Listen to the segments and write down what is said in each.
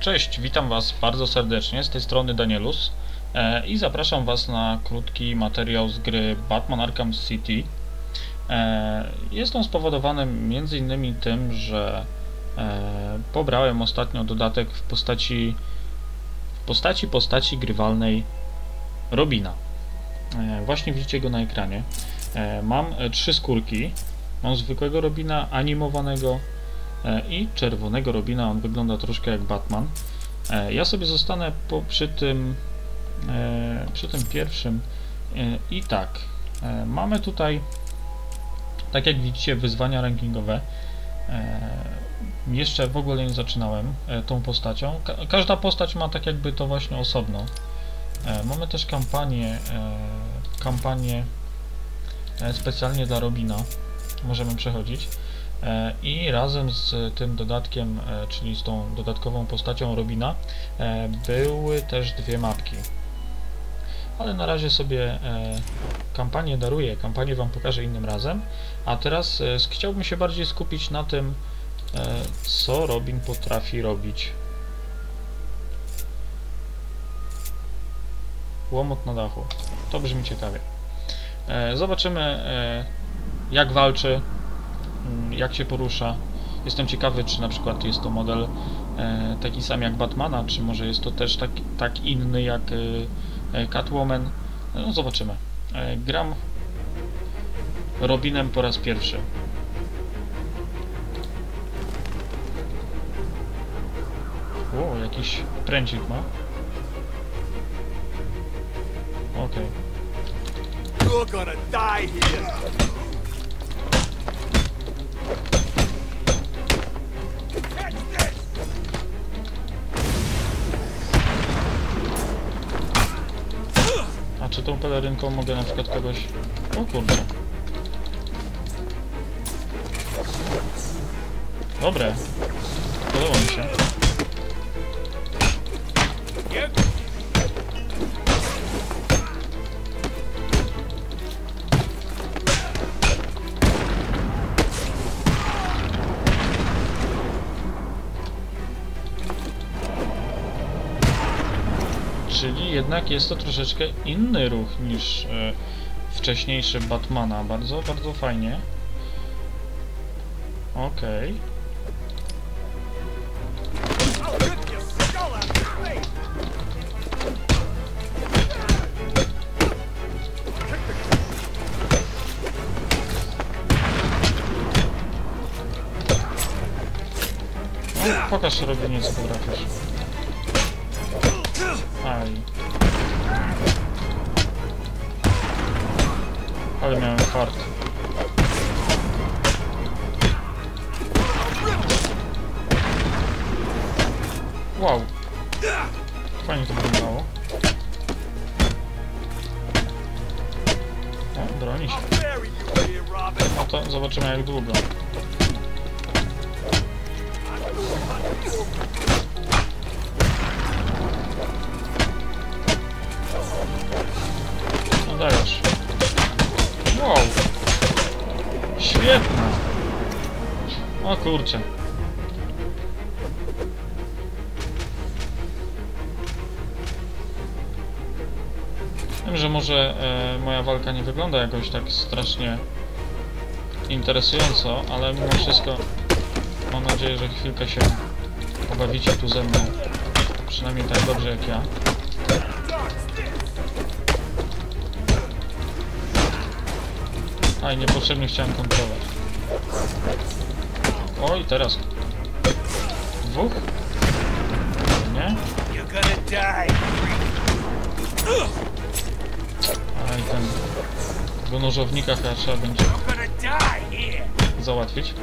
Cześć, witam Was bardzo serdecznie, z tej strony Danielus e, i zapraszam Was na krótki materiał z gry Batman Arkham City. E, jest on spowodowany m.in. tym, że e, pobrałem ostatnio dodatek w postaci w postaci postaci grywalnej Robina. E, właśnie widzicie go na ekranie. E, mam e, trzy skórki. Mam zwykłego Robina, animowanego, i czerwonego Robina, on wygląda troszkę jak Batman. E, Ja sobie zostanę po, przy tym e, przy tym pierwszym. E, i tak, e, mamy tutaj tak jak widzicie wyzwania rankingowe. E, jeszcze w ogóle nie zaczynałem e, tą postacią. Ka każda postać ma tak jakby to właśnie osobno. E, mamy też kampanię e, kampanię e, specjalnie dla Robina. Możemy przechodzić. E, I razem z tym dodatkiem, e, czyli z tą dodatkową postacią Robina, e, były też dwie mapki. Ale na razie sobie e, kampanię daruję, kampanię Wam pokażę innym razem. A teraz e, chciałbym się bardziej skupić na tym, e, co Robin potrafi robić. Łomot na dachu. To brzmi ciekawie. E, Zobaczymy, e, jak walczy, jak się porusza. Jestem ciekawy, czy na przykład jest to model e, taki sam jak Batmana, czy może jest to też tak, tak inny jak e, e, Catwoman. No zobaczymy. Gram Robinem po raz pierwszy. O, jakiś pręcik ma. Okej. You're tą pelerynką mogę na przykład kogoś... O kurde. Dobre. Podoba mi się. Czyli jednak jest to troszeczkę inny ruch niż e, wcześniejszy Batmana. Bardzo, bardzo fajnie. Okej. I'll rip your skull out Aj. Ale miałem fart. Wow. Fajnie to wyglądało. O, broni się. Robin. No to zobaczymy jak długo. O kurczę. Wiem, że może e, moja walka nie wygląda jakoś tak strasznie interesująco, ale mimo wszystko mam nadzieję, że chwilkę się pobawicie tu ze mną. Przynajmniej tak dobrze jak ja. A i niepotrzebnie chciałem kontrolować. Oj, teraz. Dwóch? Nie? You're gonna die. A i ten... Do nożownika chyba trzeba będzie załatwić.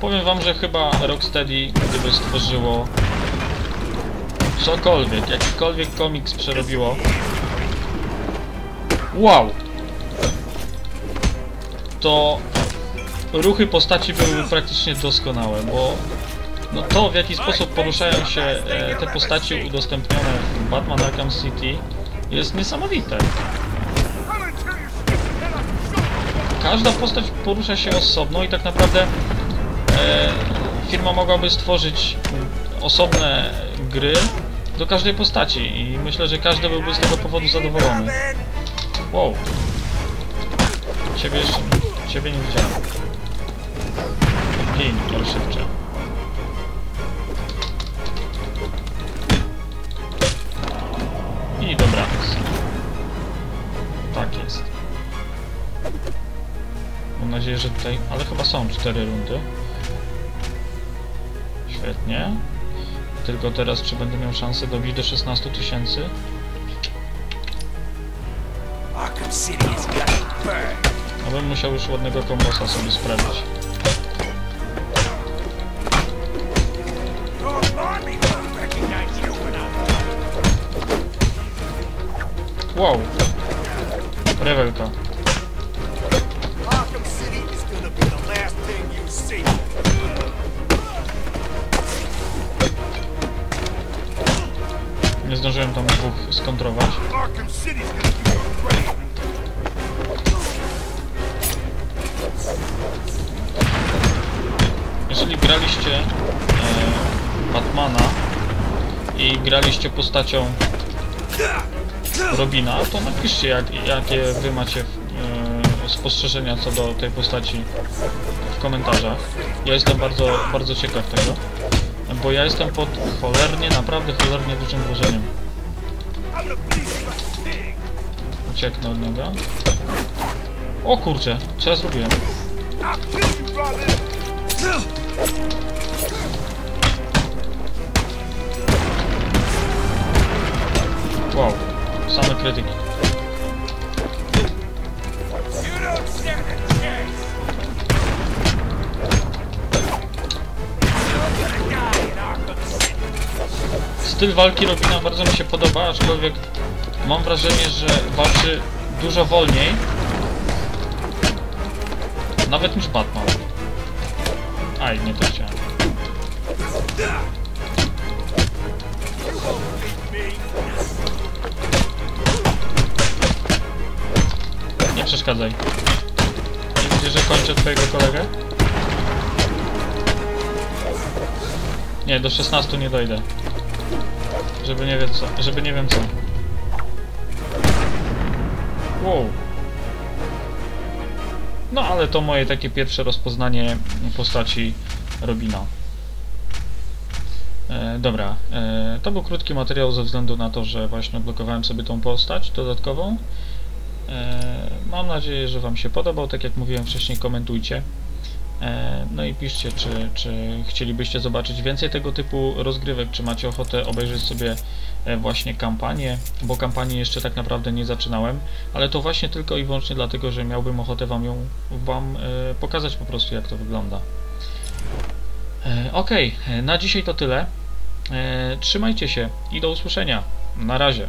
Powiem wam, że chyba Rocksteady, gdyby stworzyło cokolwiek, jakikolwiek komiks przerobiło. Wow! To ruchy postaci były praktycznie doskonałe, bo no to w jaki sposób poruszają się e, te postaci udostępnione w Batman Arkham City jest niesamowite. Każda postać porusza się osobno i tak naprawdę e, firma mogłaby stworzyć osobne gry do każdej postaci i myślę, że każdy byłby z tego powodu zadowolony. Wow. Ciebie jeszcze... Ciebie nie widziałem. Gin, parszywcze. I dobra. Tak jest. Mam nadzieję, że tutaj... Ale chyba są cztery rundy. Świetnie. Tylko teraz, czy będę miał szansę dobić do 16 tysięcy? Arkham City has got to burn. No bym musiał już ładnego kombosa sobie sprawić. Thing you see. Nie zdążyłem tam dwóch skontrować. Jeżeli graliście e, Batmana i graliście postacią Robina, to napiszcie jak, jakie wy macie e, spostrzeżenia co do tej postaci w komentarzach. Ja jestem bardzo, bardzo ciekaw tego, bo ja jestem pod cholernie, naprawdę cholernie dużym wrażeniem. Ucieknę od niego. O kurczę, co ja zrobiłem? Wow, same krytyki. You. Styl walki Robina bardzo mi się podoba, aczkolwiek mam wrażenie, że walczy dużo wolniej. Nawet niż Batman. Aj, nie to chciałem. Nie przeszkadzaj. Nie widzisz, że kończę twojego kolegę? Nie, do 16 nie dojdę. Żeby nie wiem co, żeby nie wiem co. Wow. No ale to moje takie pierwsze rozpoznanie postaci Robina. E, dobra, e, to był krótki materiał ze względu na to, że właśnie odblokowałem sobie tą postać dodatkową. E, mam nadzieję, że Wam się podobał. Tak jak mówiłem wcześniej, komentujcie. E, No i piszcie, czy, czy chcielibyście zobaczyć więcej tego typu rozgrywek, czy macie ochotę obejrzeć sobie e, właśnie kampanię, bo kampanii jeszcze tak naprawdę nie zaczynałem, ale to właśnie tylko i wyłącznie dlatego, że miałbym ochotę Wam ją Wam e, pokazać po prostu, jak to wygląda. E, na dzisiaj to tyle. Trzymajcie się i do usłyszenia. Na razie.